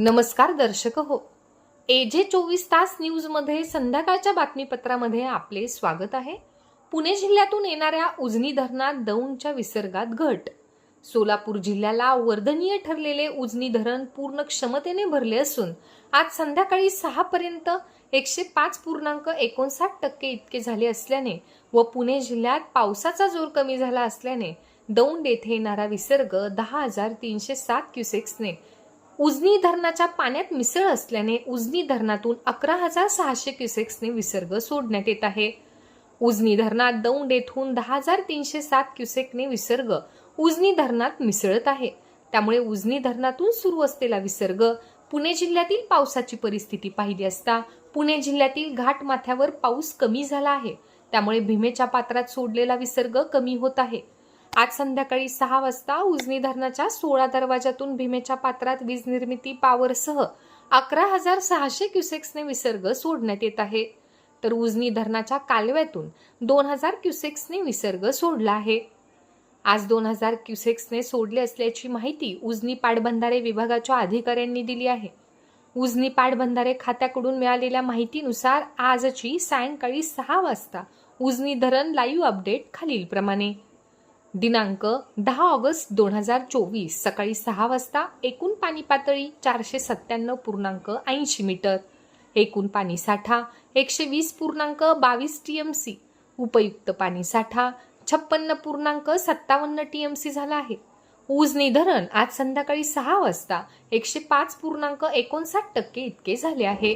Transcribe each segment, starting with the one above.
नमस्कार दर्शक हो. एजे चोवीस तास न्यूजमध्ये संध्याकाळच्या बातमीपत्रामध्ये आपले स्वागत आहे. पुणे जिल्ह्यातून येणाऱ्या उजनी धरणात दौंडच्या विसर्गात घट. सोलापूर जिल्ह्याला वर्धनीय ठरलेले उजनी धरण पूर्ण क्षमतेने भरले असून आज संध्याकाळी सहा पर्यंत एकशे पाच पूर्णांक एकोणसाठ टक्के इतके झाले असल्याने व पुणे जिल्ह्यात पावसाचा जोर कमी झाला असल्याने दौंड येथे येणारा विसर्ग दहा हजार तीनशे सात क्युसेक्सने उजनी धरणाच्या पाण्यात मिसळ असल्याने उजनी धरणातून अकरा हजार सहाशे क्युसेक्सने विसर्ग सोडण्यात येत आहे. उजनी धरणात दौंड येथून दहा हजार तीनशे सात क्युसेकने विसर्ग उजनी धरणात मिसळत आहे. त्यामुळे उजनी धरणातून सुरू असलेला विसर्ग पुणे जिल्ह्यातील पावसाची परिस्थिती पाहिली असता पुणे जिल्ह्यातील घाट माथ्यावर पाऊस कमी झाला आहे. त्यामुळे भीमेच्या पात्रात सोडलेला विसर्ग कमी होत आहे. आज संध्याकाळी सहा वाजता उजनी धरणाच्या सोळा दरवाजातून भीमेच्या पात्रात वीज निर्मिती पॉवरसह अकरा हजार सहाशे क्युसेक्सने विसर्ग सोडण्यात येत आहे. तर उजनी धरणाच्या कालव्यातून दोन हजार क्युसेक्सने विसर्ग सोडला आहे. आज दोन हजार क्युसेक्सने सोडले असल्याची माहिती उजनी पाटबंधारे विभागाच्या अधिकाऱ्यांनी दिली आहे. उजनी पाटबंधारे खात्याकडून मिळालेल्या माहितीनुसार आजची सायंकाळी सहा वाजता उजनी धरण लाईव्ह अपडेट खालीलप्रमाणे. दिनांक दहा ऑगस्ट दोन हजार चोवीस सकाळी सहा वाजता एकूण पाणी पातळी चारशे सत्त्याण्णव पूर्णांक ऐंशी मीटर एकूण पाणी साठा एकशे वीस पूर्णांक बावीस टी एम सी उपयुक्त पाणी साठा छप्पन्न पूर्णांक सत्तावन्न टी एम सी झाला आहे. उजनी धरण आज संध्याकाळी सहा वाजता एकशे पाच पूर्णांक एकोणसाठ टक्के इतके झाले आहे.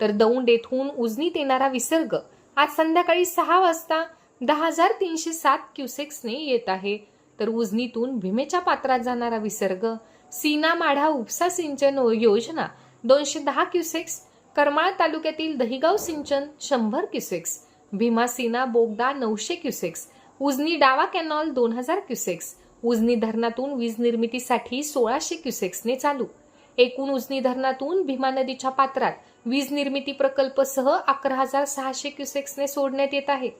तर दौंड येथून उजनीत येणारा विसर्ग आज संध्याकाळी सहा वाजता दहा हजार तीनशे सात क्युसेक्सने येत आहे. तर उजनीतून भीमेच्या पात्रात जाणारा विसर्ग सीना माढा उपसा सिंचन योजना दोनशे दहा क्युसेक्स करमाळ तालुक्यातील दहिगाव सिंचन शंभर क्युसेक्स भीमा सीना बोगदा नऊशे क्युसेक्स उजनी डावा कॅनॉल दोन हजार क्युसेक्स उजनी धरणातून वीज निर्मितीसाठी सोळाशे क्युसेक्सने चालू. एकूण उजनी धरणातून भीमा नदीच्या पात्रात वीज निर्मिती प्रकल्पसह अकरा हजार सहाशे क्युसेक्सने सोडण्यात येत आहे.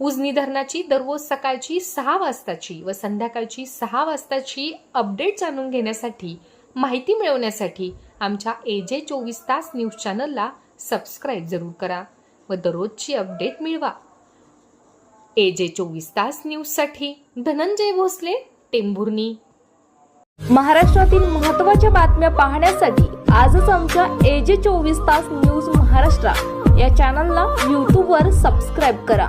उजनी धरणाची दररोज सकाळची सहा वाजताची व संध्याकाळची सहा वाजताची अपडेट जाणून घेण्यासाठी माहिती मिळवण्यासाठी आमच्या ए जे चोवीस तास न्यूज चॅनलला सबस्क्राईब जरूर करा व दररोजची अपडेट मिळवा. ए जे चोवीस तास न्यूजसाठी धनंजय भोसले टेंभुर्णी. महाराष्ट्रातील महत्त्वाच्या बातम्या पाहण्यासाठी आजच आमच्या ए जे चोवीस तास न्यूज महाराष्ट्र या चॅनलला यूट्यूबवर सबस्क्राईब करा.